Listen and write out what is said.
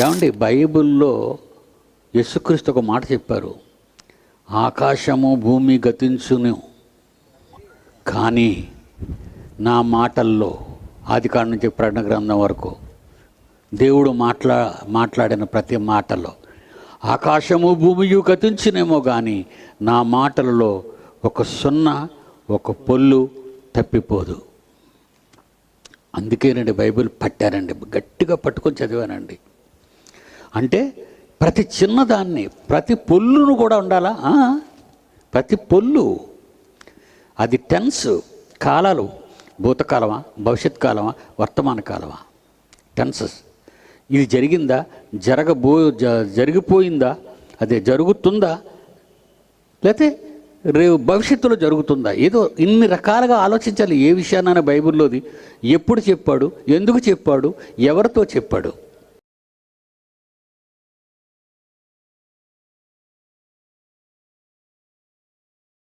ఏమండి బైబిల్లో యేసుక్రీస్తు ఒక మాట చెప్పారు. ఆకాశము భూమి గతించును కానీ నా మాటల్లో ఆది కాడ నుంచి ప్రకటన గ్రంథం వరకు దేవుడు మాట్లా మాట్లాడిన ప్రతి మాటలో ఆకాశము భూమియు గతించునేమో కానీ నా మాటలలో ఒక సున్నా ఒక పొల్లు తప్పిపోదు. అందుకేనండి బైబిల్ పట్టారండి గట్టిగా పట్టుకొని చదివానండి. అంటే ప్రతి చిన్నదాన్ని ప్రతి పొల్లును కూడా ఉండాలా? ప్రతి పొల్లు. అది టెన్స్ కాలాలు భూతకాలమా భవిష్యత్ కాలమా వర్తమాన కాలమా? టెన్సెస్. ఇది జరిగిందా? జరగబో జ- జరిగిపోయిందా? అదే జరుగుతుందా? లేకపోతే రేపు భవిష్యత్తులో జరుగుతుందా? ఏదో ఇన్ని రకాలుగా ఆలోచించాలి ఏ విషయాన్నైనా బైబిల్లోది. ఎప్పుడు చెప్పాడు? ఎందుకు చెప్పాడు? ఎవరితో చెప్పాడు?